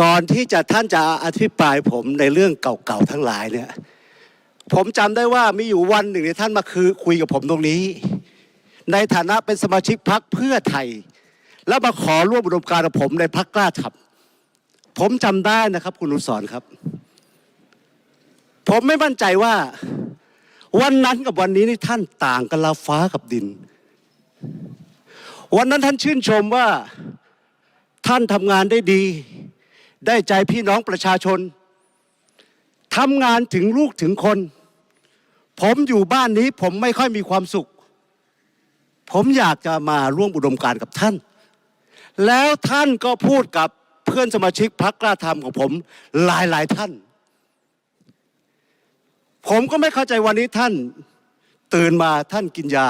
ก่อนที่จะท่านจะอภิปรายผมในเรื่องเก่าๆทั้งหลายเนี่ย ผมจำได้ว่ามีอยู่วันหนึ่งเนี่ท่านมาคือคุยกับผมตรงนี้ ในฐานะเป็นสมาชิกพรรคเพื่อไทย แล้วมาขอร่วมอุดมการณ์กับผมในพรรคกล้าทับ ผมจำได้นะครับ คุณอุสรณ์ครับ ผมไม่มั่นใจว่า วันนั้นกับวันนี้นี่ท่านต่างกันลาฟ้ากับดิน วันนั้นท่านชื่นชมว่าท่านทำงานได้ดี ได้ใจพี่น้องประชาชนทำงานถึงลูกถึงคน ผมอยู่บ้านนี้ผมไม่ค่อยมีความสุข ผมอยากจะมาร่วมอุดมการกับท่าน แล้วท่านก็พูดกับเพื่อนสมาชิกพรรคกล้าธรรมของผมหลายหลายท่าน ผมก็ไม่เข้าใจวันนี้ท่าน ตื่นมาท่านกินยา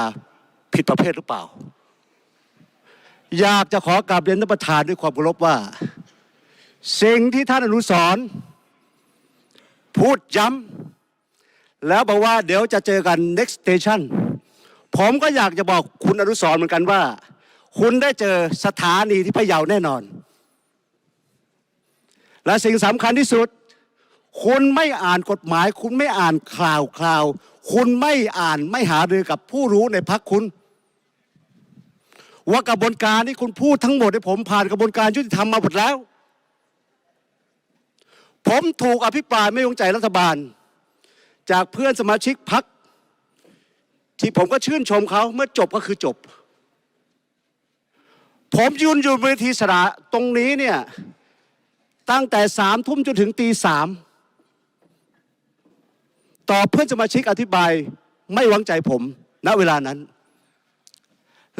ผิดประเภทหรือเปล่า อยากจะขอกราบเรียนท่านประธานด้วยความเคารพว่า สิ่งที่ท่านอนุสรพูดย้ำแล้วบอกว่าเดี๋ยวจะเจอกัน next station ผมก็อยากจะบอกคุณอนุสรเหมือนกันว่า คุณได้เจอสถานีที่พะเยาแน่นอน และสิ่งสำคัญที่สุด คุณไม่อ่านกฎหมาย คุณไม่อ่านข่าวคราว คุณไม่อ่านไม่หารือกับผู้รู้ในพักคุณ ว่ากระบวนการที่คุณพูดทั้งหมดที่ผมผ่านกระบวนการยุติธรรมมาหมดแล้ว ผมถูกอภิปรายไม่วางใจรัฐบาล จากเพื่อนสมาชิกพักที่ผมก็ชื่นชมเขาเมื่อจบก็คือจบ ผมยืนอยู่บนเวทีสระตรงนี้เนี่ยตั้งแต่สามทุ่มจนถึงตีสามต่อเพื่อนสมาชิกอธิบายไม่วางใจผมณเวลานั้น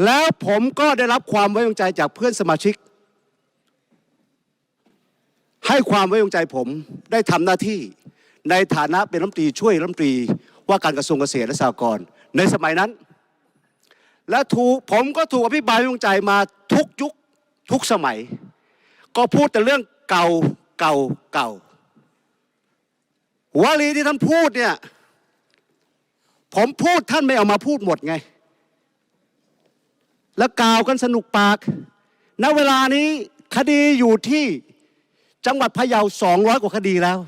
แล้วผมก็ได้รับความไว้วางใจจากเพื่อนสมาชิก ให้ความไว้วางใจผมได้ทำหน้าที่ในฐานะเป็นรัฐมนตรีช่วยรัฐมนตรีว่าการกระทรวงเกษตรและสหกรณ์ในสมัยนั้น และถูกผมก็ถูกอภิบายไว้วางใจมาทุกยุคทุกสมัย ก็พูดแต่เรื่องเก่าเก่าเก่าวลีที่ท่านพูดเนี่ยผมพูดท่านไม่เอามาพูดหมดไง แล้วกล่าวกันสนุกปาก ณ เวลานี้คดีอยู่ที่ จังหวัดพะเยา200กว่าคดีแล้ว